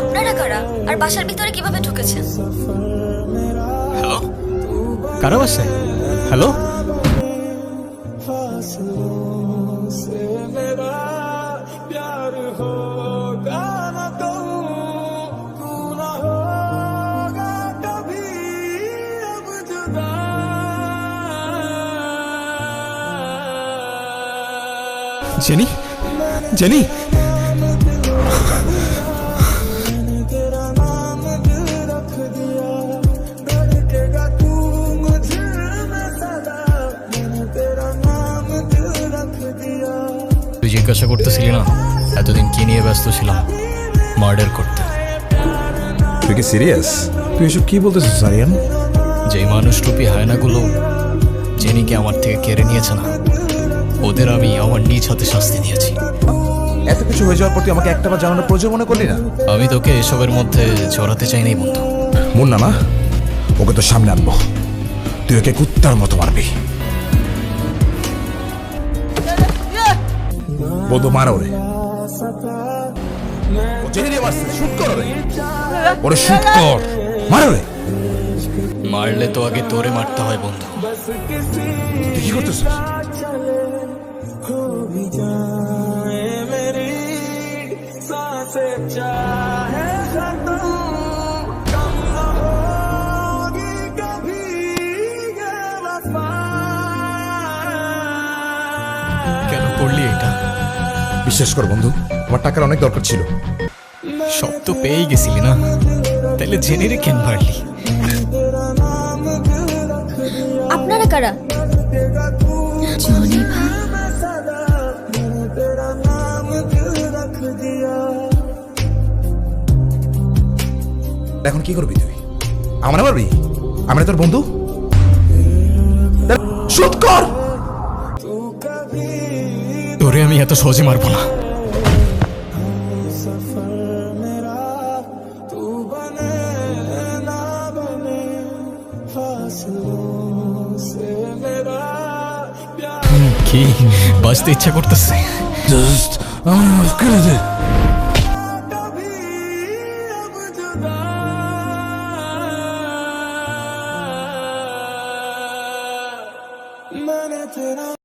আপনারা কারা? আর বাসার ভিতরে কীভাবে ঢুকেছেন? হ্যালো কারও বাসায়? Hello jenny? জেনি তুই জিজ্ঞাসা করতেছিলি না? এতদিন কি নিয়ে ব্যস্ত ছিলাম? মার্ডার করতে। তুই কি সিরিয়াস তুই এসব কি বলতেছিস সারিয়ান? যেই মানুষরূপী হায়নাগুলো জেনিকে আমার থেকে কেড়ে নিয়েছে না। ওদের আমি আমার নিজ হাতে শাস্তি দিয়েছি। এত কিছু হয়ে যাওয়ার পর তুই আমাকে একটাবার জানানোর প্রয়োজন মনে করলি না? আমি তোকে এসবের মধ্যে জড়াতে চাই নাই বন্ধু। মুন্না না ওকে তো সামনে আনব। তুই ওকে কুত্তার মতো মারবি। বন্ধু মার ওরে। ওরে। ওরে শুট কর। মার ওরে। মারলে তো আগে তোরে মারতে হয় বন্ধু। কি করতেছিস? কেন করলি এটা? বিশ্বাস কর বন্ধু আমার টাকার অনেক দরকার ছিল। সব তো পেয়েই গেছিলি না? তাহলে জেনে রে কেন মারলি আপনারা কারা? জনি ভাই। এখন কি করবি তুই? আমার পারবি আমরা তোর বন্ধু? শুট কর! তোরে আমি এত সহজে মারবো না। কি? বাঁচতে ইচ্ছা করতেছে। জাস্ট আমার মাফ করে দে